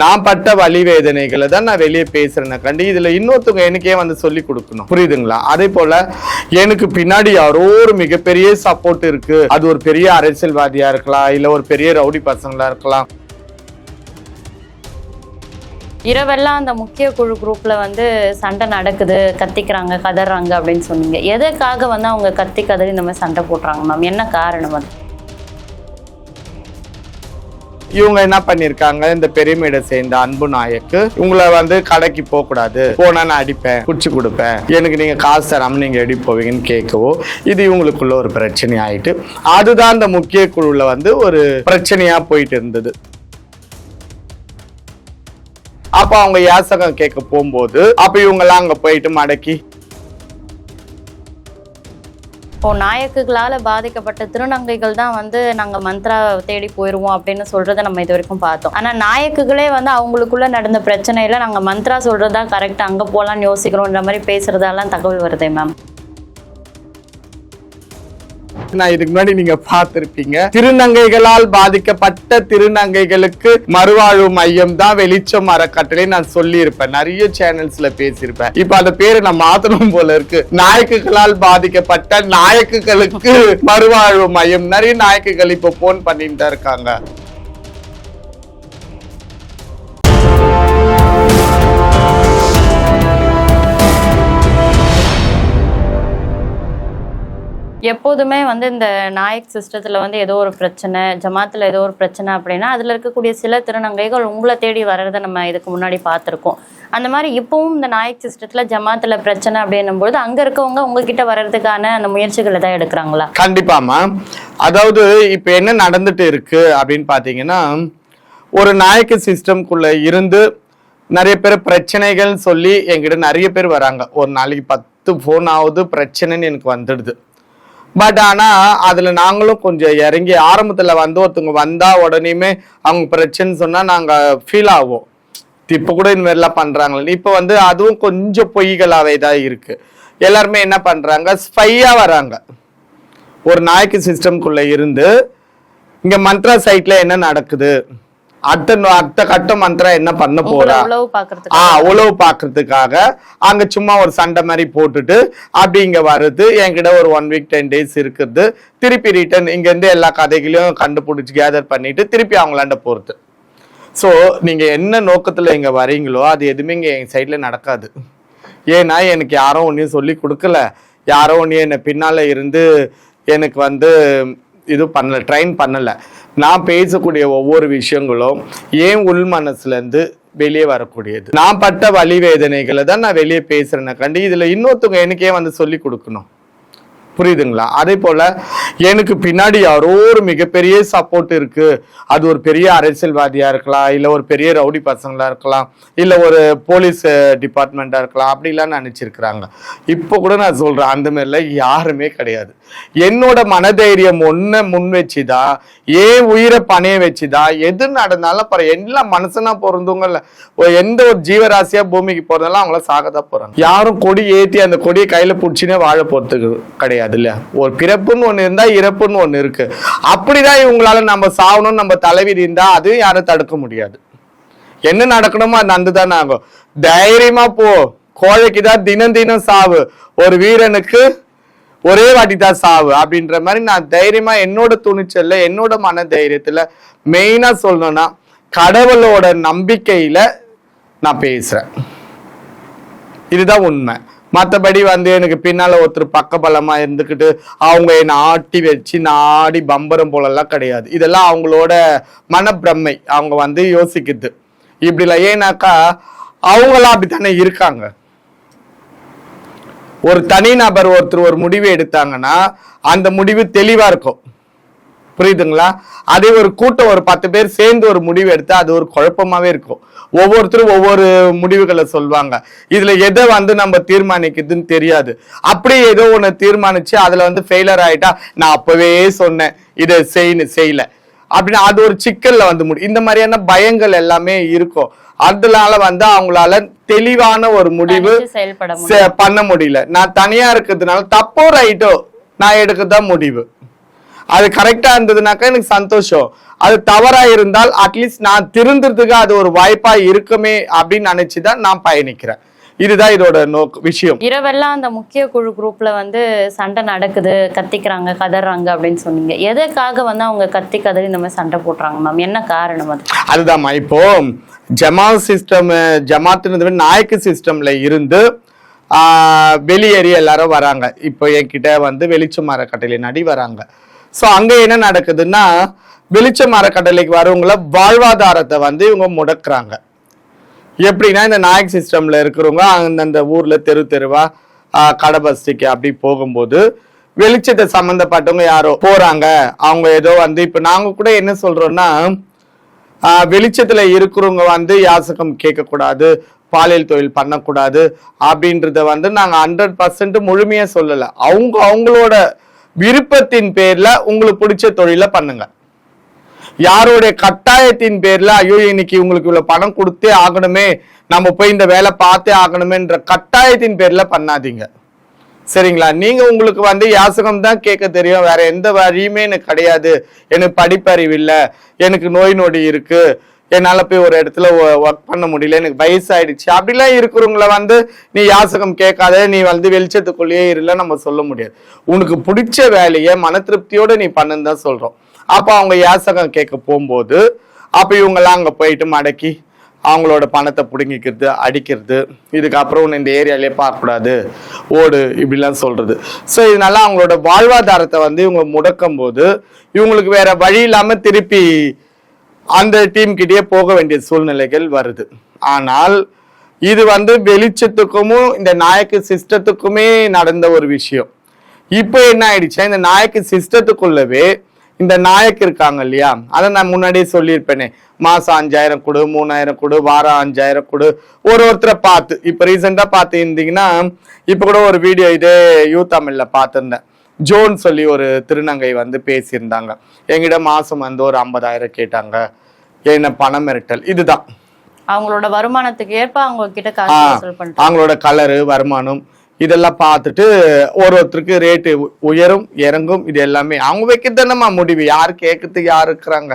நான் பட்ட வழி வேதனைகளை தான் நான் வெளியே பேசுறேன் கண்டி இதுல இன்னொருத்தவங்க எனக்கே வந்து சொல்லி கொடுக்கணும். புரியுதுங்களா? அதே போல எனக்கு பின்னாடி யாரோ ஒரு மிகப்பெரிய சப்போர்ட் இருக்கு. அது ஒரு பெரிய அரசியல்வாதியா இருக்கலாம் இல்ல ஒரு பெரிய ரவுடி பசங்களா இருக்கலாம். இரவெல்லாம் அந்த முக்கிய குழு குரூப்ல வந்து சண்டை நடக்குது கத்திக்கிறாங்க கதறாங்க அப்படின்னு சொன்னீங்க. எதுக்காக வந்து அவங்க கத்தி கதறி இந்த மாதிரி சண்டை போடுறாங்க மேம் என்ன காரணம் அது? இவங்க என்ன பண்ணிருக்காங்க? இந்த பெருமையை சேர்ந்த அன்பு நாயக்கு உங்களை வந்து கடைக்கு போக கூடாது போனா நான் அடிப்பேன் குடிச்சு கொடுப்பேன். எனக்கு நீங்க காசு தராம நீங்க எடி போவீங்கன்னு கேட்கவோ இது இவங்களுக்குள்ள ஒரு பிரச்சனை ஆயிட்டு அதுதான் அந்த முக்கிய குழுல வந்து ஒரு பிரச்சனையா போயிட்டு இருந்தது. அப்ப அவங்க யாசகம் கேட்க போகும்போது அப்ப இவங்கெல்லாம் அங்க போயிட்டு மடக்கி இப்போ நாயக்குகளால பாதிக்கப்பட்ட திருநங்கைகள் தான் வந்து நாங்க மந்த்ரா தேடி போயிருவோம் அப்படின்னு சொல்றதை நம்ம இது வரைக்கும் பார்த்தோம். ஆனா நாயக்குகளே வந்து அவங்களுக்குள்ள நடந்த பிரச்சனையில நாங்க மந்த்ரா சொல்றதா கரெக்டாக அங்க போகலான்னு யோசிக்கிறோன்ற மாதிரி பேசுறதெல்லாம் தகவல் வருதே மேம் நான் இதுக்கு முன்னாடி நீங்க பார்த்திருப்பீங்க. திருநங்கைகளால் பாதிக்கப்பட்ட திருநங்கைகளுக்கு மறுவாழ்வு மையம் தான் வெளிச்சம் அறக்கட்டளை நான் சொல்லியிருப்பேன். நிறைய சேனல்ஸ்ல பேசியிருப்பேன். இப்ப அந்த பேரை நான் மாத்தணும் போல இருக்கு. நாயக்குகளால் பாதிக்கப்பட்ட நாயக்குகளுக்கு மறுவாழ்வு மையம். நிறைய நாயக்குகள் இப்ப போன் பண்ணிட்டு தான் இருக்காங்க. எப்போதுமே வந்து இந்த நாயக் சிஸ்டத்தில் வந்து ஏதோ ஒரு பிரச்சனை ஜமாத்தில் ஏதோ ஒரு பிரச்சனை அப்படின்னா அதில் இருக்கக்கூடிய சில திருநங்கைகள் உங்களை தேடி வர்றதை நம்ம இதுக்கு முன்னாடி பார்த்துருக்கோம். அந்த மாதிரி இப்போவும் இந்த நாயக் சிஸ்டத்தில் ஜமாத்தில் பிரச்சனை அப்படின்னும்போது அங்கே இருக்கவங்க உங்ககிட்ட வர்றதுக்கான அந்த முயற்சிகளை தான் எடுக்கிறாங்களா? கண்டிப்பாம்மா அதாவது இப்போ என்ன நடந்துட்டு இருக்கு அப்படின்னு பார்த்தீங்கன்னா ஒரு நாயக்கு சிஸ்டம்குள்ளே இருந்து நிறைய பேர் பிரச்சனைகள் சொல்லி என்கிட்ட நிறைய பேர் வராங்க. ஒரு நாளைக்கு பத்து ஃபோன் ஆகுது பிரச்சனைன்னு எனக்கு வந்துடுது. பட் ஆனா அதுல நாங்களும் கொஞ்சம் இறங்கி ஆரம்பத்துல வந்து ஒருத்தவங்க வந்தா உடனேயுமே அவங்க பிரச்சனை சொன்னா நாங்க ஃபீல் ஆவோம். இப்ப கூட இந்த மாதிரிலாம் பண்றாங்களே. இப்ப வந்து அதுவும் கொஞ்சம் பொய்களாவே தான் இருக்கு. எல்லாருமே என்ன பண்றாங்க? ஸ்பையா வராங்க. ஒரு நாய்க்கு சிஸ்டம்குள்ள இருந்து இங்க மந்த்ரா சைட்ல என்ன நடக்குது? அடுத்த அடுத்த கட்ட மந்த்ரா என்ன பண்ண போறா? ஆ உழவு பாக்குறதுக்காக அங்க சும்மா ஒரு சண்டை மாதிரி போட்டுட்டு அப்படி இங்க வருது என்கிட்ட ஒரு ஒன் வீக் டென் டேஸ் இருக்குது திருப்பி ரிட்டர்ன் இங்க இருந்து எல்லா கதைகளையும் கண்டுபிடிச்சு கேதர் பண்ணிட்டு திருப்பி அவங்களாண்ட போறது. ஸோ நீங்க என்ன நோக்கத்துல இங்க வரீங்களோ அது எதுவுமே இங்க எங்க சைட்ல நடக்காது. ஏன்னா எனக்கு யாரும் ஒன்றையும் சொல்லி கொடுக்கல. யாரோ ஒன்றையும் என்னை பின்னால இருந்து எனக்கு வந்து இது பண்ணலை ட்ரைன் பண்ணலை. நான் பேசக்கூடிய ஒவ்வொரு விஷயங்களும் ஏன் உள் மனசுலேருந்து வெளியே வரக்கூடியது? நான் பட்ட வழி வேதனைகளை தான் நான் வெளியே பேசுறேன் கண்டி இதில் இன்னொருத்தவங்க எனக்கே வந்து சொல்லி கொடுக்கணும். புரியுதுங்களா? அதே போல எனக்கு பின்னாடி யாரோ ஒரு மிகப்பெரிய சப்போர்ட் இருக்கு. அது ஒரு பெரிய அரசியல்வாதியா இருக்கலாம் இல்ல ஒரு பெரிய ரவுடி பசங்களா இருக்கலாம் இல்ல ஒரு போலீஸ் டிபார்ட்மெண்டா இருக்கலாம் அப்படிலாம் நினைச்சிருக்கிறாங்க. இப்போ கூட நான் சொல்றேன் அந்த மாதிரிலாம் யாருமே கிடையாது. என்னோட மனதைரியம் ஒன்ன முன் வச்சுதா ஏன் உயிரை பணைய வச்சுதா எது நடந்தாலும் அப்புறம் எல்லாம் மனசுனா பிறந்தவங்கல்ல எந்த ஒரு ஜீவராசியா பூமிக்கு போறதெல்லாம் அவங்கள சாகதா போறாங்க. யாரும் கொடி ஏத்தி அந்த கொடியை கையில பிடிச்சினே வாழ போறதுக்கு கிடையாது. இல்ல ஒரு பிறப்புன்னு ஒன்று இருந்தா இறப்புன்னு ஒன்று இருக்கு. அப்படிதான் இவங்களால நம்ம சாகணும்னு நம்ம தலைவிதி இருந்தா அதையும் யாரும் தடுக்க முடியாது. என்ன நடக்கணுமோ அது நந்துதானே ஆகும். தைரியமா போ. கோழைக்கு தான் தினம் தினம் சாவு. ஒரு வீரனுக்கு ஒரே வாட்டி தான் சாவு. அப்படின்ற மாதிரி நான் தைரியமா என்னோட துணிச்சல்ல என்னோட மன தைரியத்துல மெயினா சொல்லணும்னா கடவுளோட நம்பிக்கையில நான் பேசுறேன். இதுதான் உண்மை. மற்றபடி வந்து எனக்கு பின்னால ஒருத்தர் பக்கபலமா இருந்துக்கிட்டு அவங்க என்னை ஆட்டி வச்சு நாடி பம்பரம் போலெல்லாம் கிடையாது. இதெல்லாம் அவங்களோட மனப்பிரமை அவங்க வந்து யோசிக்குது. இப்படிலாம் ஏன்னாக்கா அவங்களாம் அப்படித்தானே இருக்காங்க. ஒரு தனிநபர் ஒருத்தர் ஒரு முடிவு எடுத்தாங்கன்னா அந்த முடிவு தெளிவா இருக்கும். புரியுதுங்களா? அதே ஒரு கூட்டம் ஒரு பத்து பேர் சேர்ந்து ஒரு முடிவு எடுத்தா அது ஒரு குழப்பமாவே இருக்கும். ஒவ்வொருத்தரும் ஒவ்வொரு முடிவுகளை சொல்லுவாங்க இதுல எதை வந்து நம்ம தீர்மானிக்குதுன்னு தெரியாது. அப்படியே ஏதோ ஒண்ணு தீர்மானிச்சு அதுல வந்து ஃபெயிலர் ஆயிட்டா நான் அப்பவே சொன்னேன் இதை செய்யணும் செய்யல. அப்படின்னு அது ஒரு சிக்கல்ல வந்து முடியும் இந்த மாதிரியான பயங்கள் எல்லாமே இருக்கும். அதனால வந்து அவங்களால தெளிவான ஒரு முடிவு பண்ண முடியல. நான் தனியா இருக்கிறதுனால தப்போ ரைட்டோ நான் எடுக்கதான் முடிவு. அது கரெக்டா இருந்ததுனாக்கா எனக்கு சந்தோஷம். அது தவறா இருந்தால் அட்லீஸ்ட் நான் திருந்துறதுக்கு அது ஒரு வாய்ப்பா இருக்குமே அப்படின்னு நினைச்சுதான் நான் பயணிக்கிறேன். இதுதான் இதோட நோக்கு விஷயம். இரவெல்லாம் அந்த முக்கிய குழு குரூப்ல வந்து சண்டை நடக்குது கத்திக்கிறாங்க கதறாங்க அப்படின்னு சொன்னீங்க. எதற்காக வந்து அவங்க கத்தி கதறி இந்த மாதிரி சண்டை போடுறாங்க மேம் என்ன காரணம் அது? அதுதாம்மா இப்போ ஜமாத் சிஸ்டம் ஜமாத்துன்னு நாயக்கு சிஸ்டம்ல இருந்து வெளியேறி எல்லாரும் வராங்க. இப்போ என்கிட்ட வந்து வெளிச்சம் மரக்கட்டளை நடி வராங்க. ஸோ அங்கே என்ன நடக்குதுன்னா வெளிச்ச மரக்கடலைக்கு வரவங்கள வாழ்வாதாரத்தை வந்து இவங்க முடக்கிறாங்க. எப்படின்னா இந்த நாயக் சிஸ்டம்ல இருக்கிறவங்க அந்தந்த ஊர்ல தெரு தெருவா ஆஹ், கடை பஸ்டிக்கு அப்படி போகும்போது வெளிச்சத்தை சம்மந்தப்பட்டவங்க யாரோ போறாங்க. அவங்க ஏதோ வந்து இப்ப நாங்க கூட என்ன சொல்றோம்னா வெளிச்சத்தில் வெளிச்சத்துல இருக்கிறவங்க வந்து யாசகம் கேட்கக்கூடாது பாலியல் தொழில் பண்ணக்கூடாது அப்படின்றத வந்து நாங்க ஹண்ட்ரட் பர்சன்ட் முழுமையா சொல்லலை. அவங்க அவங்களோட விருப்பத்தின் பேர்ல உங்களுக்கு பிடிச்ச தொழிலை பண்ணுங்க. யாருடைய கட்டாயத்தின் பேர்ல ஐயோ இன்னைக்கு உங்களுக்கு இவ்வளவு பணம் கொடுத்தே ஆகணுமே நம்ம போய் இந்த வேலை பார்த்தே ஆகணுமேன்ற கட்டாயத்தின் பேர்ல பண்ணாதீங்க. சரிங்களா? நீங்க உங்களுக்கு வந்து யாசகம் தான் கேட்க தெரியும். வேற எந்த வழியுமே எனக்கு கிடையாது. எனக்கு படிப்பறிவு இல்லை. எனக்கு நோய் நொடி இருக்கு. என்னால போய் ஒரு இடத்துல ஒர்க் பண்ண முடியல. எனக்கு வயசாயிடுச்சு. அப்படிலாம் இருக்கிறவங்கள வந்து நீ யாசகம் கேட்காத நீ வந்து வெளிச்சத்துக்குள்ளேயே இருல நம்ம சொல்ல முடியாது. உனக்கு பிடிச்ச வேலையை மன திருப்தியோட நீ பண்ணுன்னு தான் சொல்றோம். அப்போ அவங்க யாசகம் கேட்க போகும்போது அப்ப இவங்கெல்லாம் அங்க போயிட்டு மடக்கி அவங்களோட பணத்தை பிடுங்கிக்கிறது அடிக்கிறது இதுக்கப்புறம் உன்னை இந்த ஏரியாலே பார்க்கக்கூடாது ஓடு இப்படிலாம் சொல்றது. ஸோ இதனால அவங்களோட வாழ்வாதாரத்தை வந்து இவங்க முடக்கும் போது இவங்களுக்கு வேற வழி இல்லாம திருப்பி அந்த டீம் கிட்டயே போக வேண்டிய சூழ்நிலைகள் வருது. ஆனால் இது வந்து வெளிச்சத்துக்கும் இந்த நாயக்கு சிஸ்டத்துக்குமே நடந்த ஒரு விஷயம். இப்போ என்ன ஆயிடுச்சா இந்த நாயக்கு சிஸ்டத்துக்குள்ளவே இந்த நாயக்கு இருக்காங்க இல்லையா? அதை நான் முன்னாடியே சொல்லியிருப்பேனே. மாசம் அஞ்சாயிரம் கொடு மூணாயிரம் கொடு வாரம் அஞ்சாயிரம் கொடு. ஒரு ஒருத்தரை பார்த்து இப்போ ரீசெண்டாக பார்த்து இருந்தீங்கன்னா இப்போ கூட ஒரு வீடியோ இதே யூ தமிழில் பார்த்துருந்தேன். ஜோன் சொல்லி ஒரு திருநங்கை வந்து பேசியிருந்தாங்க. எங்கிட்ட மாசம் வந்து ஒரு ஐம்பதாயிரம் கேட்டாங்க. என்ன பணம் மிரட்டல். இதுதான். அவங்களோட வருமானத்துக்கு ஏற்ப அவங்க கிட்ட அவங்களோட கலரு வருமானம் இதெல்லாம் பார்த்துட்டு ஒரு ஒருத்தருக்கு ரேட்டு உயரும் இறங்கும் இது எல்லாமே. அவங்க வைக்கிறதானம்மா முடிவு. யார் கேட்கறதுக்கு யார் இருக்கிறாங்க?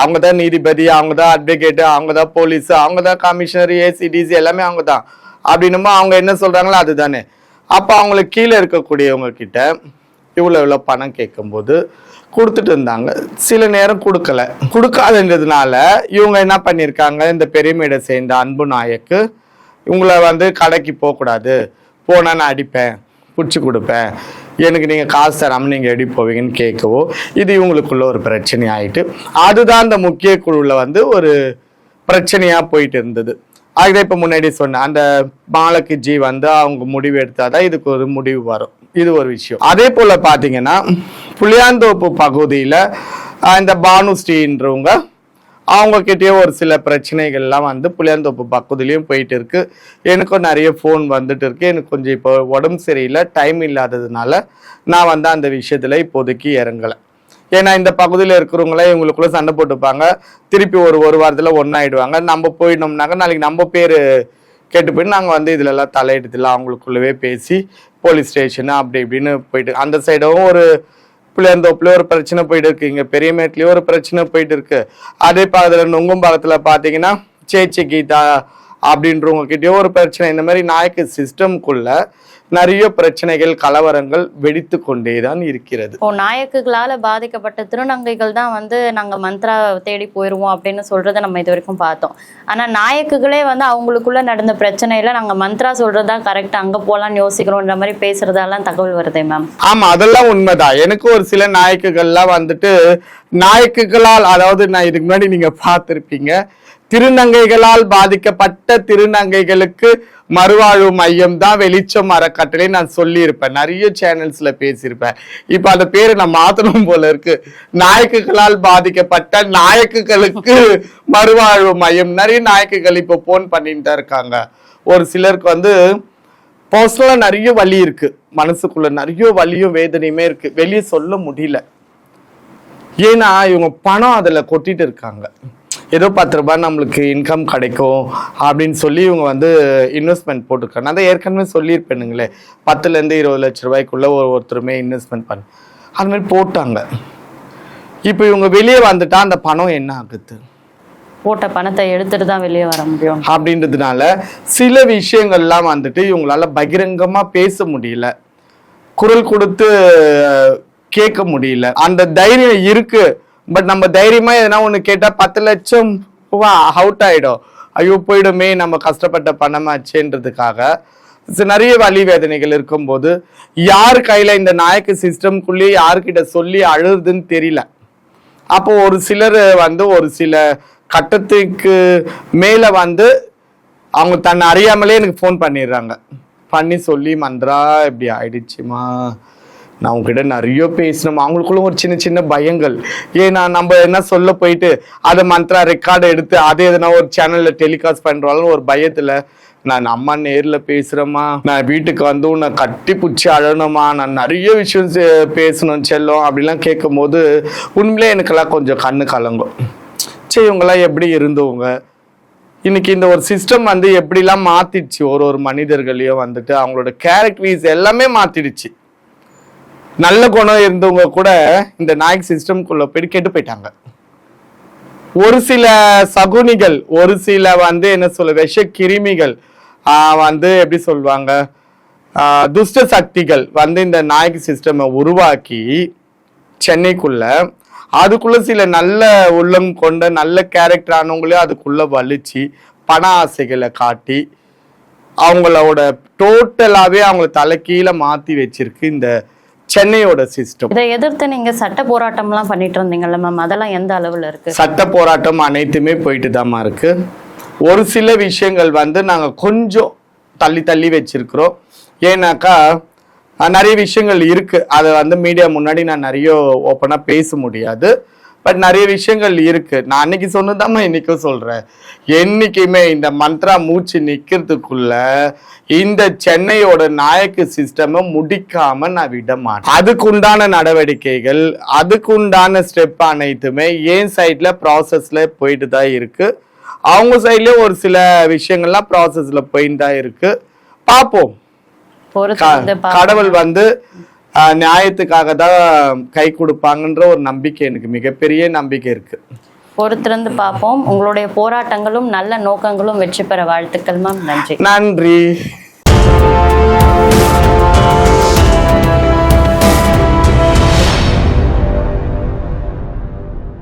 அவங்க தான் நீதிபதி அவங்க தான் அட்வொகேட்டு அவங்க தான் போலீஸ் அவங்க தான் கமிஷனர் ஏசிடிசி எல்லாமே அவங்க தான். அப்படின்னுமா அவங்க என்ன சொல்றாங்களோ அதுதானே. அப்போ அவங்களுக்கு கீழே இருக்கக்கூடியவங்க கிட்ட இவ்வளோ இவ்வளோ பணம் கேட்கும்போது கொடுத்துட்டு இருந்தாங்க. சில நேரம் கொடுக்கல. கொடுக்காதுன்றதுனால இவங்க என்ன பண்ணியிருக்காங்க? இந்த பெரியமேடை சேர்ந்த அன்பு நாயக்கு இவங்களை வந்து கடைக்கு போகக்கூடாது. போனால் நான் அடிப்பேன் பிடிச்சி கொடுப்பேன். எனக்கு நீங்கள் காசு தராமல் நீங்கள் எப்படி போவீங்கன்னு கேட்கவோ இது இவங்களுக்குள்ள ஒரு பிரச்சனை ஆகிட்டு அதுதான் அந்த முக்கிய குழுவில் வந்து ஒரு பிரச்சனையாக போயிட்டு இருந்தது. அதுதான் இப்போ முன்னாடி சொன்னேன் அந்த மாலக்கு ஜி வந்து அவங்க முடிவு எடுத்தாதான் இதுக்கு ஒரு முடிவு வரும். இது ஒரு விஷயம். அதே போல பாத்தீங்கன்னா புளியாந்தோப்பு பகுதியில் இந்த பானுஸ்ரீன்றவங்க அவங்க ஒரு சில பிரச்சனைகள்லாம் வந்து புளியாந்தோப்பு பக்கத்துலேயும் போயிட்டு இருக்கு எனக்கும் நிறைய ஃபோன் வந்துட்டு இருக்கு எனக்கு கொஞ்சம் இப்போ உடம்பு சரியில்லை டைம் இல்லாததுனால நான் வந்து அந்த விஷயத்துல இப்போதைக்கு இறங்கலை. ஏன்னா இந்த பகுதியில் இருக்கிறவங்களே இவங்களுக்குள்ள சண்டை போட்டுப்பாங்க. திருப்பி ஒரு ஒரு வாரத்தில் ஒன்றாயிடுவாங்க நம்ம போயிடணும்னாக்க நாளைக்கு நம்ம பேர் கேட்டு போயிட்டு நாங்கள் வந்து இதில் எல்லாம் தலையிடுதில்ல அவங்களுக்குள்ளவே பேசி போலீஸ் ஸ்டேஷனு அப்படி இப்படின்னு போயிட்டு அந்த சைடும் ஒரு புளியந்தோப்புல ஒரு பிரச்சனை போயிட்டு இருக்கு. இங்கே பெரியமேட்லேயும் ஒரு பிரச்சனை போயிட்டு இருக்கு. அதே பாகத்தில் நொங்கும் பாகத்தில் பார்த்தீங்கன்னா சேச்சி கீதா அப்படின்றவங்க ஒரு பிரச்சனை. இந்த மாதிரி நாயக்கு சிஸ்டம்குள்ள நிறைய பிரச்சனைகள் கலவரங்கள் வெடித்து கொண்டே தான் இருக்கிறது. இப்போ நாயக்குகளால பாதிக்கப்பட்ட திருநங்கைகள் தான் வந்து நாங்க மந்த்ரா தேடி போயிருவோம் அப்படின்னு சொல்றதை நம்ம இது வரைக்கும் பார்த்தோம். ஆனா நாயக்குகளே வந்து அவங்களுக்குள்ள நடந்த பிரச்சனையில நாங்க மந்த்ரா சொல்றதா கரெக்ட் அங்க போலாம்னு யோசிக்கிறோம்ன்ற மாதிரி பேசுறதெல்லாம் தகவல் வருதே மேம் ஆமா அதெல்லாம் உண்மைதான். எனக்கு ஒரு சில நாயக்குகள்லாம் வந்துட்டு நாயக்குகளால் அதாவது நான் இதுக்கு முன்னாடி நீங்க பார்த்திருப்பீங்க திருநங்கைகளால் பாதிக்கப்பட்ட திருநங்கைகளுக்கு மறுவாழ்வு மையம் தான் வெளிச்சம் அறக்கட்டளை நான் சொல்லியிருப்பேன். நிறைய சேனல்ஸ்ல பேசியிருப்பேன். இப்ப அந்த பேரை நான் மாத்தணும் போல இருக்கு. நாயக்குகளால் பாதிக்கப்பட்ட நாயக்குகளுக்கு மறுவாழ்வு மையம். நிறைய நாயக்குகள் இப்போ போன் பண்ணிட்டு தான் இருக்காங்க. ஒரு சிலருக்கு வந்து பர்சனலாக நிறைய வலி இருக்கு. மனசுக்குள்ள நிறைய வலியும் வேதனையுமே இருக்கு. வெளியே சொல்ல முடியல. ஏன்னா இவங்க பணம் அதுல கொட்டிட்டு இருக்காங்க. ஏதோ பத்து ரூபாய் நம்மளுக்கு இன்கம் கிடைக்கும் அப்படின்னு சொல்லி இவங்க வந்து இன்வெஸ்ட்மெண்ட் போட்டிருக்காங்க. நான் தான் ஏற்கனவே சொல்லியிருப்பேனுங்களே பத்துலேருந்து இருபது லட்ச ரூபாய்க்குள்ள ஒரு ஒருத்தருமே இன்வெஸ்ட்மெண்ட் பண்ண. அது மாதிரி போட்டாங்க. இப்போ இவங்க வெளியே வந்துட்டா அந்த பணம் என்ன ஆகுது? போட்ட பணத்தை எடுத்துட்டு தான் வெளியே வர முடியும். அப்படின்றதுனால சில விஷயங்கள்லாம் வந்துட்டு இவங்களால பகிரங்கமா பேச முடியல. குரல் கொடுத்து கேட்க முடியல. அந்த தைரியம் இருக்கு. பட் நம்ம தைரியமா எதனா ஒண்ணு கேட்டா பத்து லட்சம் அவுட் ஆயிடும். ஐயோ போயிடுமே நம்ம கஷ்டப்பட்ட பணமாச்சேன்றதுக்காக. ச- நிறைய வலி வேதனைகள் இருக்கும்போது யார் கையில இந்த நாயக்கு சிஸ்டம்குள்ளேயே யார்கிட்ட சொல்லி அழுதுன்னு தெரியல. அப்போ ஒரு சிலர் வந்து ஒரு சில கட்டத்துக்கு மேல வந்து அவங்க தன்னை அறியாமலே எனக்கு ஃபோன் பண்ணிடுறாங்க. பண்ணி சொல்லி மந்திரா இப்படி ஆயிடுச்சுமா? நான் உங்ககிட்ட நிறைய பேசணும். அவங்களுக்குள்ள ஒரு சின்ன சின்ன பயங்கள். ஏன்னா நம்ம என்ன சொல்ல போயிட்டு அதை மந்த்ரா ரெக்கார்டு எடுத்து அதை எதனா ஒரு சேனல்ல டெலிகாஸ்ட் பண்றாலும் ஒரு பயத்துல நான் அம்மா நேரில் பேசுகிறேம்மா நான் வீட்டுக்கு வந்து உன்னை கட்டி பிடிச்சி அழணுமா நான் நிறைய விஷயம் செ- பேசணும் செல்லம் அப்படிலாம் கேட்கும்போது உண்மையிலே எனக்கெல்லாம் கொஞ்சம் கண்ணு கலங்கும். சரி இவங்கெல்லாம் எப்படி இருந்தவங்க? இன்னைக்கு இந்த ஒரு சிஸ்டம் வந்து எப்படிலாம் மாத்திடுச்சு? ஒரு ஒரு மனிதர்களையும் வந்துட்டு அவங்களோட கேரக்டரிஸ் எல்லாமே மாத்திடுச்சு. நல்ல குணம் இருந்தவங்க கூட இந்த நாயக் சிஸ்டம்குள்ள போயிட்டு கெட்டு போயிட்டாங்க. ஒரு சில சகுனிகள் ஒரு சில வந்து என்ன சொல்ல விஷ கிருமிகள் வந்து எப்படி சொல்லுவாங்க துஷ்ட சக்திகள் வந்து இந்த நாயக் சிஸ்டமை உருவாக்கி சென்னைக்குள்ள அதுக்குள்ள சில நல்ல உள்ளம் கொண்ட நல்ல கேரக்டர் ஆனவங்களே அதுக்குள்ள வலிச்சு பண ஆசைகளை காட்டி அவங்களோட டோட்டலாகவே அவங்கள தலைக்கீழே மாற்றி வச்சிருக்கு இந்த சென்னையோட சிஸ்டம் இதை எதிர்த்து நீங்க சட்ட போராட்டம்லாம் பண்ணிட்டு இருந்தீங்கல்ல மேம் அதெல்லாம் எந்த அளவுல இருக்கு? சட்ட போராட்டம் அனைத்துமே போயிட்டு தாம்மா இருக்கு. ஒரு சில விஷயங்கள் வந்து நாங்க கொஞ்சம் தள்ளி தள்ளி வச்சிருக்கிறோம். ஏன்னாக்கா நிறைய விஷயங்கள் இருக்கு. அதை வந்து மீடியா முன்னாடி நான் நிறைய ஓப்பனா பேச முடியாது. பட் நிறைய விஷயங்கள் இருக்கு. நான் அன்னைக்கு சொன்னதாம்மா இன்னைக்கும் சொல்றேன். என்னைக்குமே இந்த மந்த்ரா மூச்சு நிக்கிறதுக்குள்ள இந்த சென்னையோட நாயக்கு சிஸ்டமை முடிக்காம நான் விட மாட்டேன். அதுக்குண்டான நடவடிக்கைகள் அதுக்குண்டான ஸ்டெப் அனைத்துமே என் சைட்ல ப்ராசஸ்ல போயிட்டு தான் இருக்கு. அவங்க சைட்லயும் ஒரு சில விஷயங்கள்லாம் ப்ராசஸ்ல போயிட்டு தான் இருக்கு. பார்ப்போம். கடவுள் வந்து நியாயத்துக்காக தான் கை கொடுப்பாங்கன்ற ஒரு நம்பிக்கை எனக்கு மிகப்பெரிய நம்பிக்கை இருக்கு. பொறுத்திருந்து பார்ப்போம். உங்களுடைய போராட்டங்களும் நல்ல நோக்கங்களும் வெற்றி பெற வாழ்த்துக்கள் மேம் நன்றி. நன்றி.